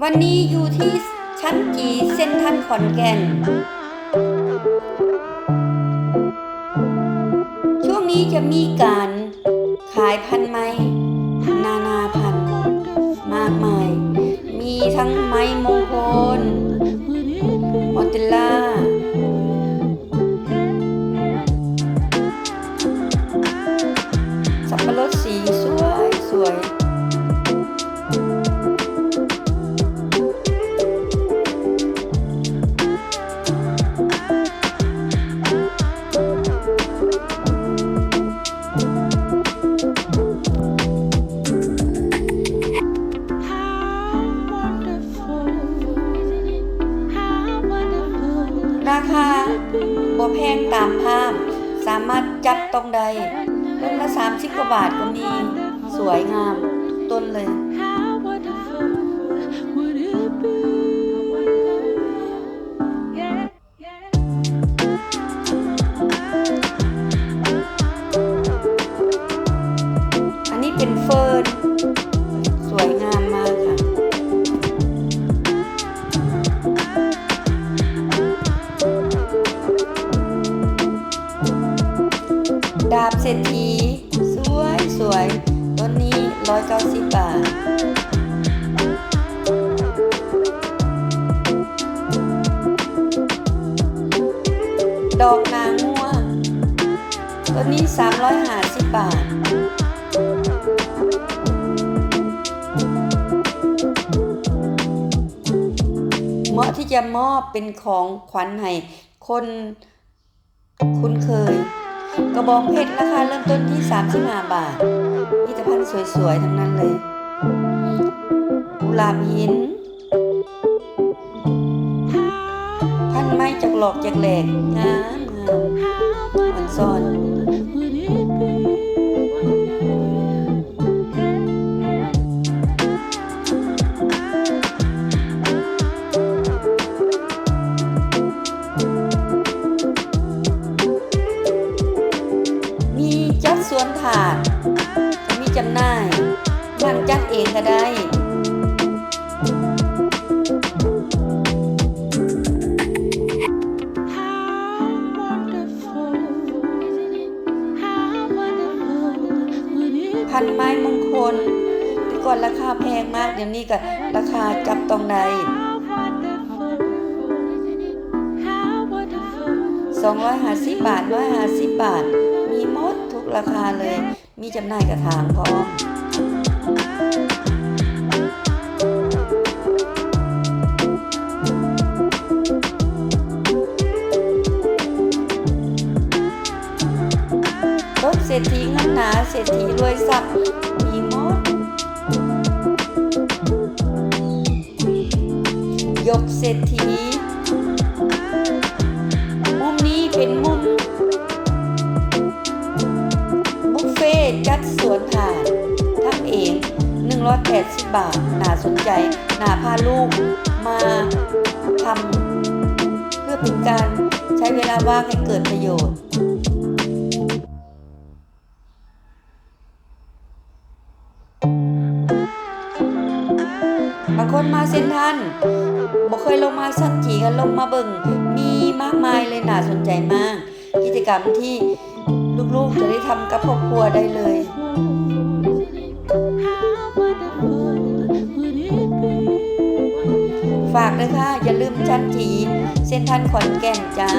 วันนี้อยู่ที่ชั้นจีเซ็นทันขอนแก่น ช่วงนี้จะมีการขายพันไม้นานาพันมากมาย มีทั้งไม้มงคล ราคาบ่แพงตามภาพ สามารถจับต้องได้ต้นละ30กว่าบาทก็มี สวยงามต้นเลยอันนี้เป็นเฟิร์ เศรษฐีสวยสวยต้นนี้ 190 บาท ดอกนางงัวต้นนี้ 350 บาทเหมาะที่จะมอบเป็นของขวัญให้คนคุ้นเคย กระบองเพชรราคาเริ่มต้นที่ 35 บาทมีแต่พันธุ์สวยๆ ทั้งนั้นเลย กุหลาบหินพันไม้จากหลอกจากแหลกงามงามอ่อนซ่อน จัดส่วนถาดก็มีจำหน่ายมันจัดเองก็ได้พันไม้มงคลแต่ก่อนราคาแพงมาก เดี๋ยวนี้ก็ราคาจับต้องได้250 บาท150 บาทมีหมดทุก ราคาเลย มีจำหน่ายกระถางพร้อมรถเศรษฐีเงินหนาเศรษฐีรวยทรัพย์มีมดยกเศรษฐี ฟเฟ่ต์จัดสวนถาดทำเอง180 บาทน่าสนใจน่าพาลูกมาทำเพื่อเป็นการใช้เวลาว่างให้เกิดประโยชน์บางคนมาเซ็นทันบ่เคยลงมาสั้นจีกันลงมาเบิ่งมีมากมายเลยน่าสนใจมาก กิจกรรมที่ ลูกๆจะได้ทำกับครอบครัวได้เลยฝากเลยค่ะ อย่าลืมชั้นจี เส้นทันขอนแก่นจ้า